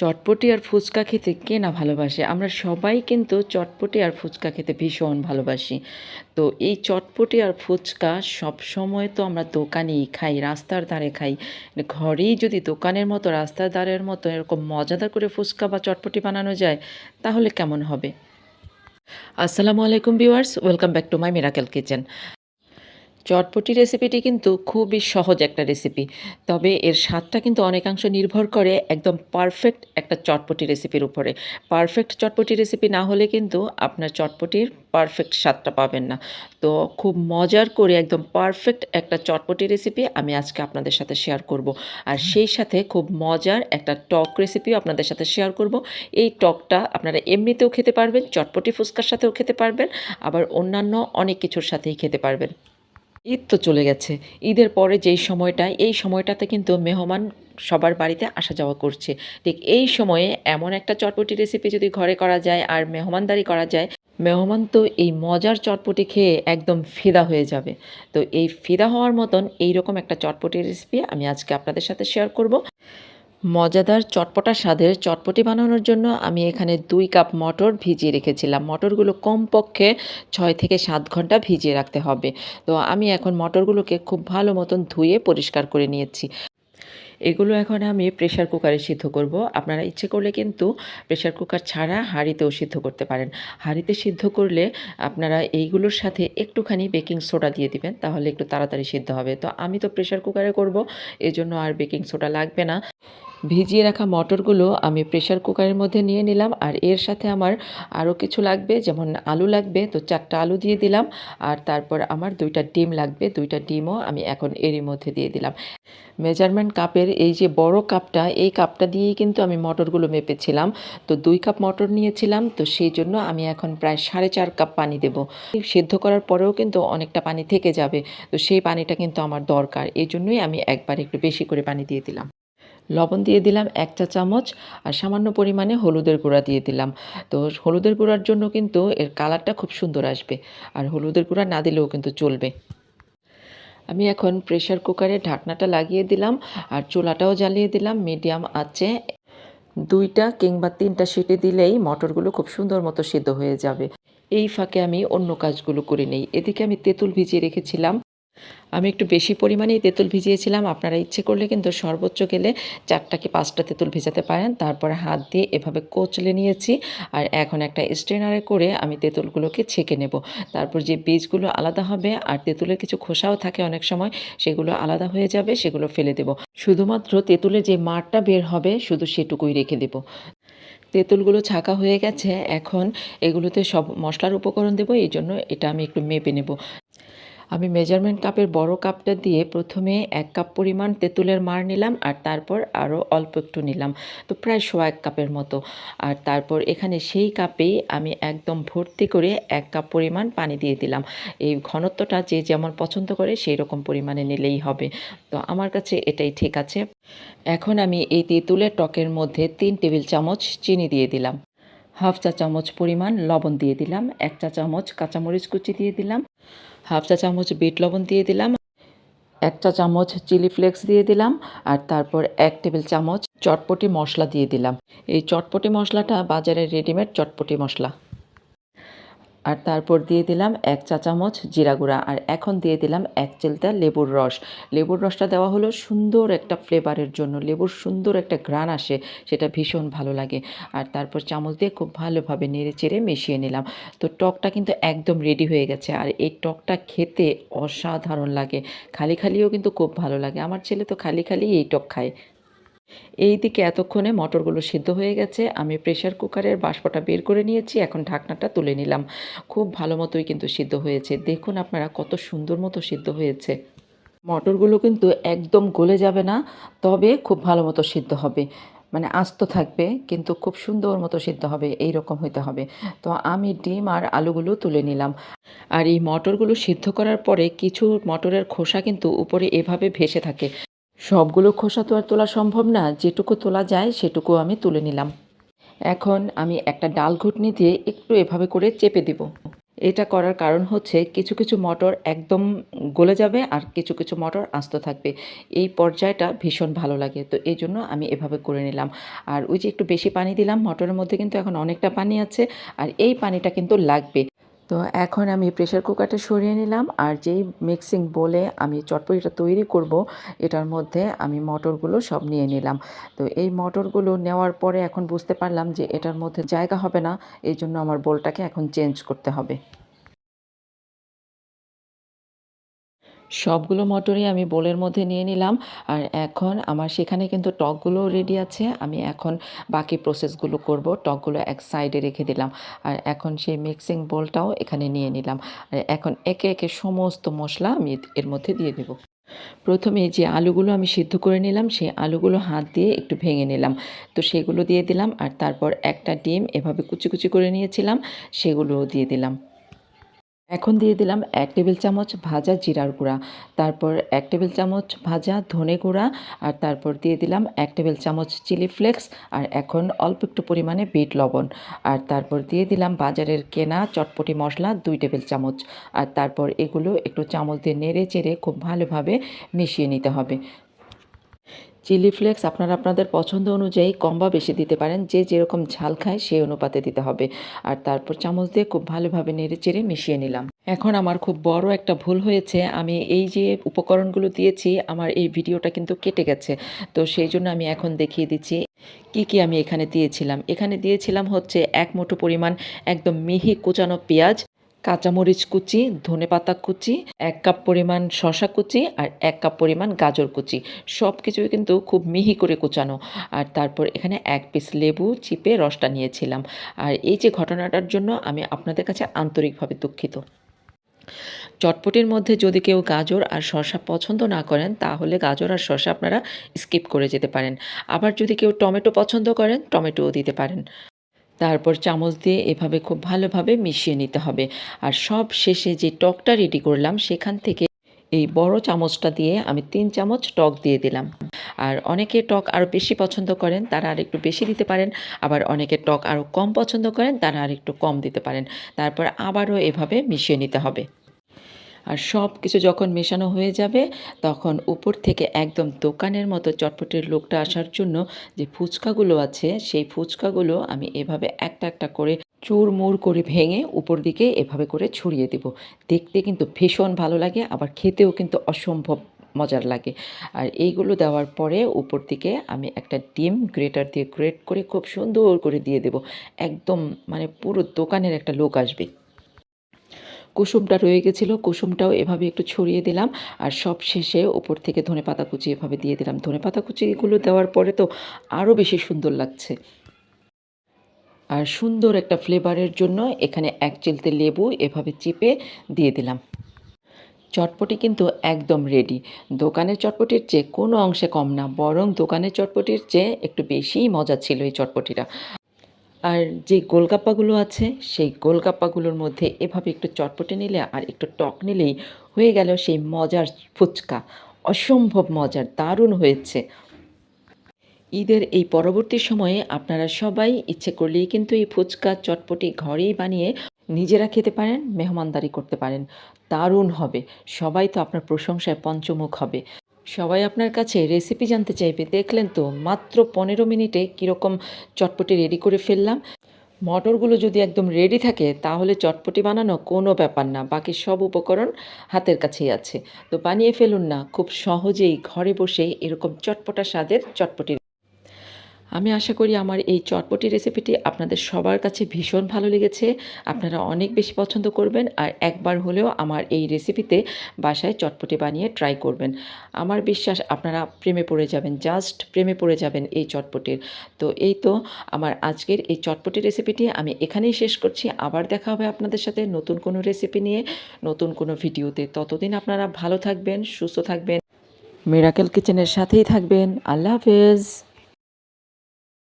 চটপটি আর ফুচকা খেতে কে না ভালোবাসে? আমরা সবাই কিন্তু চটপটি আর ফুচকা খেতে ভীষণ ভালোবাসি। তো এই চটপটি আর ফুচকা সব সময় তো আমরা দোকানেই খাই, রাস্তার ধারে খাই। ঘরেই যদি দোকানের মতো, রাস্তার ধারের মতো এরকম মজাদার করে ফুচকা বা চটপটি বানানো যায়, তাহলে কেমন হবে? আসসালামু আলাইকুম viewers, welcome back to my miracle kitchen. চটপটি রেসিপিটি কিন্তু খুবই সহজ একটা রেসিপি। তবে এর স্বাদটা কিন্তু অনেকাংশ নির্ভর করে একদম পারফেক্ট একটা চটপটি রেসিপির উপরে। পারফেক্ট চটপটি রেসিপি না হলে কিন্তু আপনার চটপটির পারফেক্ট স্বাদটা পাবেন না। তো খুব মজার করে একদম পারফেক্ট একটা চটপটি রেসিপি আমি আজকে আপনাদের সাথে শেয়ার করব। আর সেই সাথে খুব মজার একটা টক রেসিপিও আপনাদের সাথে শেয়ার করব। এই টকটা আপনারা এমনিতেও খেতে পারবেন চটপটি ফুচকার সাথেও খেতে পারবেন আবার অন্যান্য অনেক কিছুর সাথেই খেতে পারবেন। ঈদ তো চলে গেছে। ঈদের পরে যেই সময়টা, এই সময়টাতে কিন্তু মেহমান সবার বাড়িতে আসা যাওয়া করছে। ঠিক এই সময়ে এমন একটা চটপটি রেসিপি যদি ঘরে করা যায় আর মেহমানদারি করা যায়, মেহমান তো এই মজার চটপটি খেয়ে একদম ফিদা হয়ে যাবে। তো এই ফিদা হওয়ার মতন এইরকম একটা চটপটি রেসিপি আমি আজকে আপনাদের সাথে শেয়ার করব। মজাদার চটপটা স্বাদের চটপটি বানানোর জন্য আমি এখানে দুই কাপ মটর ভিজিয়ে রেখেছিলাম। মটরগুলো কমপক্ষে ছয় থেকে সাত ঘণ্টা ভিজিয়ে রাখতে হবে। তো আমি এখন মটরগুলোকে খুব ভালো মতন ধুয়ে পরিষ্কার করে নিয়েছি। এগুলো এখন আমি প্রেশার কুকারে সিদ্ধ করব। আপনারা ইচ্ছে করলে কিন্তু প্রেশার কুকার ছাড়া হাঁড়িতেও সিদ্ধ করতে পারেন। হাঁড়িতে সিদ্ধ করলে আপনারা এইগুলোর সাথে একটুখানি বেকিং সোডা দিয়ে দিবেন, তাহলে একটু তাড়াতাড়ি সিদ্ধ হবে। তো আমি তো প্রেশার কুকারে করব, এজন্য আর বেকিং সোডা লাগবে না। ভিজিয়ে রাখা মটরগুলো আমি প্রেশার কুকারের মধ্যে নিয়ে নিলাম আর এর সাথে আমার আরও কিছু লাগবে, যেমন আলু লাগবে, তো চারটা আলু দিয়ে দিলাম আর তারপর আমার দুইটা ডিম লাগবে, দুইটা ডিমও আমি এখন এরই মধ্যে দিয়ে দিলাম। মেজারমেন্ট কাপের এই যে বড় কাপটা এই কাপটা দিয়েই কিন্তু আমি মটরগুলো মেপেছিলাম। তো দুই কাপ মটর নিয়েছিলাম, তো সেই জন্য আমি এখন প্রায় সাড়ে চার কাপ পানি দেব। সেদ্ধ করার পরেও কিন্তু অনেকটা পানি থেকে যাবে, তো সেই পানিটা কিন্তু আমার দরকার। এই জন্যই আমি একবার একটু বেশি করে পানি দিয়ে দিলাম। লবণ দিয়ে দিলাম এক চা চামচ আর সামান্য পরিমাণে হলুদের গুঁড়া দিয়ে দিলাম। তো হলুদের গুঁড়ার জন্য কিন্তু এর কালারটা খুব সুন্দর আসবে আর হলুদের গুঁড়া না দিলেও কিন্তু চলবে। আমি এখন প্রেশার কুকারে ঢাকনাটা লাগিয়ে দিলাম আর চুলাটাও জ্বালিয়ে দিলাম মিডিয়াম আঁচে। দুইটা কিংবা তিনটা সিটি দিলেই মটরগুলো খুব সুন্দর মতো সিদ্ধ হয়ে যাবে। এই ফাঁকে আমি অন্য কাজগুলো করে নেই। এদিকে আমি তেঁতুল ভিজিয়ে রেখেছিলাম। আমি একটু বেশি পরিমাণেই তেঁতুল ভিজিয়েছিলাম। আপনারা ইচ্ছে করলে কিন্তু সর্বোচ্চ গেলে চারটা কি পাঁচটা তেঁতুল ভেজাতে পারেন। তারপর হাত দিয়ে এভাবে কোচলে নিয়েছি আর এখন একটা স্ট্রেনারে করে আমি তেঁতুলগুলোকে ছেঁকে নেব। তারপর যে বীজগুলো আলাদা হবে আর তেঁতুলের কিছু খোসাও থাকে অনেক সময়, সেগুলো আলাদা হয়ে যাবে, সেগুলো ফেলে দেব। শুধুমাত্র তেঁতুলের যে মারটা বের হবে, শুধু সেটুকুই রেখে দেব। তেঁতুলগুলো ছাকা হয়ে গেছে, এখন এগুলোতে সব মশলার উপকরণ দেবো, এই জন্য এটা আমি একটু মেপে নেব। আমি মেজারমেন্ট কাপের বড় কাপটা দিয়ে প্রথমে এক কাপ পরিমাণ তেঁতুলের মার নিলাম আর তারপর আরও অল্প একটু নিলাম। তো প্রায় শো এক কাপের মতো। আর তারপর এখানে সেই কাপেই আমি একদম ভর্তি করে এক কাপ পরিমাণ পানি দিয়ে দিলাম। এই ঘনত্বটা যে যেমন পছন্দ করে সেই রকম পরিমাণে নিলেই হবে। তো আমার কাছে এটাই ঠিক আছে। এখন আমি এই তেঁতুলের টকের মধ্যে তিন টেবিল চামচ চিনি দিয়ে দিলাম। হাফ চা চামচ পরিমাণ লবণ দিয়ে দিলাম, এক চা চামচ কাঁচামরিচ কুচি দিয়ে দিলাম, হাফ চা চামচ বিট লবণ দিয়ে দিলাম, এক চা চামচ চিলি ফ্লেক্স দিয়ে দিলাম, আর তারপর এক টেবিল চামচ চটপটি মশলা দিয়ে দিলাম। এই চটপটি মশলাটা বাজারে রেডিমেড চটপটি মশলা। আর তারপর দিয়ে দিলাম এক চা চামচ জিরা গুঁড়া, আর এখন দিয়ে দিলাম এক চেলতা লেবুর রস। লেবুর রসটা দেওয়া হলো সুন্দর একটা ফ্লেভারের জন্য, লেবুর সুন্দর একটা ঘ্রাণ আসে, সেটা ভীষণ ভালো লাগে। আর তারপর চামচ দিয়ে খুব ভালোভাবে নেড়ে চেড়ে মিশিয়ে নিলাম। তো টকটা কিন্তু একদম রেডি হয়ে গেছে, আর এই টকটা খেতে অসাধারণ লাগে। খালি খালিও কিন্তু খুব ভালো লাগে। আমার ছেলে তো খালি খালি এই টক খায়। এই দিকে এতক্ষণে মটরগুলো সিদ্ধ হয়ে গেছে, আমি প্রেশার কুকারের বাষ্পটা বের করে নিয়েছি, এখন ঢাকনাটা তুলে নিলাম। খুব ভালো মতোই কিন্তু সিদ্ধ হয়েছে। দেখুন আপনারা কত সুন্দর মতো সিদ্ধ হয়েছে। মটরগুলো কিন্তু একদম গলে যাবে না, তবে খুব ভালো মতো সিদ্ধ হবে। মানে আস্ত থাকবে, কিন্তু খুব সুন্দর মতো সিদ্ধ হবে এই রকম হইতে হবে। তো আমি ডিম আর আলুগুলো তুলে নিলাম। আর এই মটরগুলো সিদ্ধ করার পরে কিছু মটরের খোসা কিন্তু উপরে এভাবে ভেসে থাকে। সবগুলো খোসা তো আর তোলা সম্ভব না, যেটুকু তোলা যায় সেটুকু আমি তুলে নিলাম। এখন আমি একটা ডাল ঘুটনি দিয়ে একটু এভাবে করে চেপে দেব। এটা করার কারণ হচ্ছে কিছু কিছু মটর একদম গলে যাবে আর কিছু কিছু মটর আস্ত থাকবে। এই পর্যায়টা ভীষণ ভালো লাগে, তো এই জন্য আমি এভাবে করে নিলাম। আর ওই যে একটু বেশি পানি দিলাম, মটরের মধ্যে কিন্তু এখন অনেকটা পানি আছে, আর এই পানিটা কিন্তু লাগবে। তো এখন আমি প্রেশার কুকারটা সরিয়ে নিলাম আর যেই মিক্সিং বলে আমি চটপটিটা তৈরি করব, এটার মধ্যে আমি মটরগুলো সব নিয়ে নিলাম। তো এই মটরগুলো নেওয়ার পরে এখন বুঝতে পারলাম যে এটার মধ্যে জায়গা হবে না এই জন্য আমার বোলটাকে এখন চেঞ্জ করতে হবে। সবগুলো মটরই আমি বোলের মধ্যে নিয়ে নিলাম। আর এখন আমার সেখানে কিন্তু টকগুলো রেডি আছে। আমি এখন বাকি প্রসেসগুলো করব। টকগুলো এক সাইডে রেখে দিলাম। আর এখন সেই মিক্সিং বোলটাও এখানে নিয়ে নিলাম। আর এখন একে একে সমস্ত মশলা আমি এর মধ্যে দিয়ে দেবো। প্রথমে যে আলুগুলো আমি সিদ্ধ করে নিলাম, সেই আলুগুলো হাত দিয়ে একটু ভেঙে নিলাম। তো সেগুলো দিয়ে দিলাম। আর তারপর একটা ডিম এভাবে কুচি কুচি করে নিয়েছিলাম। সেগুলোও দিয়ে দিলাম। এখন দিয়ে দিলাম এক টেবিল চামচ ভাজা জিরার গুঁড়া, তারপর এক টেবিল চামচ ভাজা ধনে গুঁড়া, আর তারপর দিয়ে দিলাম এক টেবিল চামচ চিলি ফ্লেক্স, আর এখন অল্প একটু পরিমাণে বিট লবণ, আর তারপর দিয়ে দিলাম বাজারের কেনা চটপটি মশলা দুই টেবিল চামচ, আর তারপর এগুলো একটু চামচ দিয়ে নেড়ে চেড়ে খুব ভালোভাবে মিশিয়ে নিতে হবে। চিলি ফ্লেক্স আপনারা আপনাদের পছন্দ অনুযায়ী কম বা বেশি দিতে পারেন, যে যেরকম ঝাল খায় সেই অনুপাতে দিতে হবে। আর তারপর চামচ দিয়ে খুব ভালোভাবে নেড়ে চেড়ে মিশিয়ে নিলাম। এখন আমার খুব বড় একটা ভুল হয়েছে, আমি এই যে উপকরণগুলো দিয়েছি, আমার এই ভিডিওটা কিন্তু কেটে গেছে। তো সেই জন্য আমি এখন দেখিয়ে দিচ্ছি কি কি আমি এখানে দিয়েছিলাম। এখানে দিয়েছিলাম হচ্ছে এক মুঠো পরিমাণ একদম মিহি কুচানো পেঁয়াজ কাঁচামরিচ কুচি, ধনেপাতা কুচি, এক কাপ পরিমাণ শশা কুচি আর এক কাপ পরিমাণ গাজর কুচি। সব কিছুই কিন্তু খুব মিহি করে কুচানো। আর তারপর এখানে এক পিস লেবু চিপে রসটা নিয়েছিলাম। আর এই যে ঘটনাটার জন্য আমি আপনাদের কাছে আন্তরিকভাবে দুঃখিত। চটপটির মধ্যে যদি কেউ গাজর আর শসা পছন্দ না করেন, তাহলে গাজর আর শসা আপনারা স্কিপ করে যেতে পারেন। আবার যদি কেউ টমেটো পছন্দ করেন, টমেটোও দিতে পারেন। তারপর চামচ দিয়ে এভাবে খুব ভালোভাবে মিশিয়ে নিতে হবে। আর সব শেষে যে টকটা রেডি করলাম, সেখান থেকে এই বড় চামচটা দিয়ে আমি তিন চামচ টক দিয়ে দিলাম। আর অনেকে টক আরও বেশি পছন্দ করেন, তারা আর একটু বেশি দিতে পারেন। আবার অনেকে টক আরও কম পছন্দ করেন, তারা আর একটু কম দিতে পারেন। তারপর আবারও এভাবে মিশিয়ে নিতে হবে। আর সব কিছু যখন মেশানো হয়ে যাবে, তখন উপর থেকে একদম দোকানের মতো চটপটের লোকটা আসার জন্য যে ফুচকাগুলো আছে, সেই ফুচকাগুলো আমি এভাবে একটা একটা করে চুরমুর করে ভেঙে উপর দিকে এভাবে করে ছড়িয়ে দেব। দেখতে কিন্তু ভীষণ ভালো লাগে, আবার খেতেও কিন্তু অসম্ভব মজার লাগে। আর এইগুলো দেওয়ার পরে উপর দিকে আমি একটা ডিম গ্রেটার দিয়ে গ্রেট করে খুব সুন্দর করে দিয়ে দেব। একদম মানে পুরো দোকানের একটা লোক আসবে। কুসুমটা রয়ে গেছিল, কুসুমটাও এভাবে একটু ছড়িয়ে দিলাম আর সব শেষে ওপর থেকে ধনে পাতা কুচি এভাবে দিয়ে দিলাম। ধনে পাতা কুচিগুলো দেওয়ার পরে তো আরও বেশি সুন্দর লাগছে। আর সুন্দর একটা ফ্লেভারের জন্য এখানে এক চিলতে লেবু এভাবে চিপে দিয়ে দিলাম। চটপটি কিন্তু একদম রেডি দোকানের চটপটির চেয়ে কোনো অংশে কম না, বরং দোকানের চটপটির চেয়ে একটু বেশিই মজা ছিল এই চটপটিটা। আর যে গোলগাপ্পাগুলো আছে, সেই গোলগাপ্পাগুলোর মধ্যে এভাবে একটু চটপটে নিলে আর একটু টক নিলেই হয়ে গেল সেই মজার ফুচকা। অসম্ভব মজার, দারুণ হয়েছে। ঈদের এই পরবর্তী সময়ে আপনারা সবাই ইচ্ছে করলেই কিন্তু এই ফুচকা চটপটি ঘরেই বানিয়ে নিজেরা খেতে পারেন, মেহমানদারি করতে পারেন। দারুণ হবে। সবাই তো আপনার প্রশংসায় পঞ্চমুখ হবে। সবাই আপনার কাছে রেসিপি জানতে চাইবে। দেখলেন তো, মাত্র পনেরো মিনিটে কীরকম চটপটি রেডি করে ফেললাম। মটরগুলো যদি একদম রেডি থাকে, তাহলে চটপটি বানানো কোনো ব্যাপার না। বাকি সব উপকরণ হাতের কাছেই আছে। তো বানিয়ে ফেলুন না, খুব সহজেই ঘরে বসেই এরকম চটপটা স্বাদের চটপটি আমি আশা করি আমার এই চটপটি রেসিপিটি আপনাদের সবার কাছে ভীষণ ভালো লেগেছে। আপনারা অনেক বেশি পছন্দ করবেন আর একবার হলেও আমার এই রেসিপিতে বাসায় চটপটি বানিয়ে ট্রাই করবেন। আমার বিশ্বাস আপনারা প্রেমে পড়ে যাবেন জাস্ট প্রেমে পড়ে যাবেন এই চটপটির। তো এই তো আমার আজকের এই চটপটি রেসিপিটি আমি এখানেই শেষ করছি। আবার দেখা হবে আপনাদের সাথে নতুন কোনো রেসিপি নিয়ে, নতুন কোনো ভিডিওতে। ততদিন আপনারা ভালো থাকবেন, সুস্থ থাকবেন। মিরাকেল কিচেনের সাথেই থাকবেন। আল্লাহ হাফেজ।